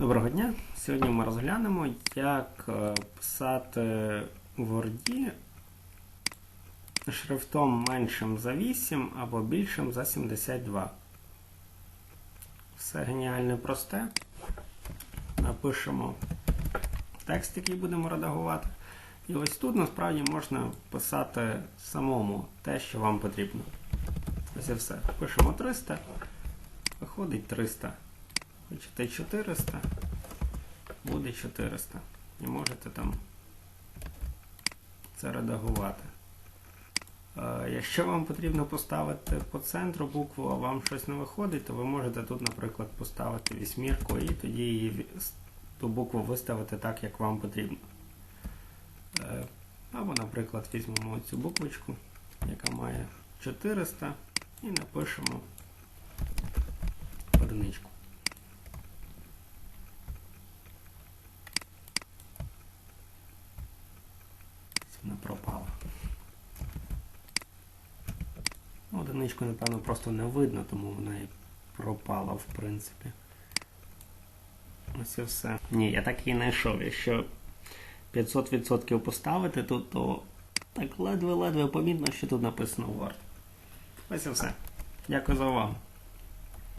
Доброго дня! Сьогодні ми розглянемо, як е, писати в Word шрифтом меншим за 8 або більшим за 72. Все геніально просте. Напишемо текст, який будемо редагувати. І ось тут насправді можна писати самому те, що вам потрібно. Ось і все. Пишемо 300, виходить 300. Хочете 400, буде 400. І можете там це редагувати. Е, Якщо вам потрібно поставити по центру букву, а вам щось не виходить, то ви можете тут, наприклад, поставити вісьмірку і тоді її ту букву виставити так, як вам потрібно. Е, Або, наприклад, візьмемо цю буквочку, яка має 400, і напишемо одиничку. Вона пропала. Ну, Одиничку, напевно, просто не видно, тому вона і пропала, в принципі. Ось і все. Ні, я так і не йшов. Якщо 500% поставити тут, то так ледве-ледве помітно, що тут написано Word. Ось і все. Дякую за увагу.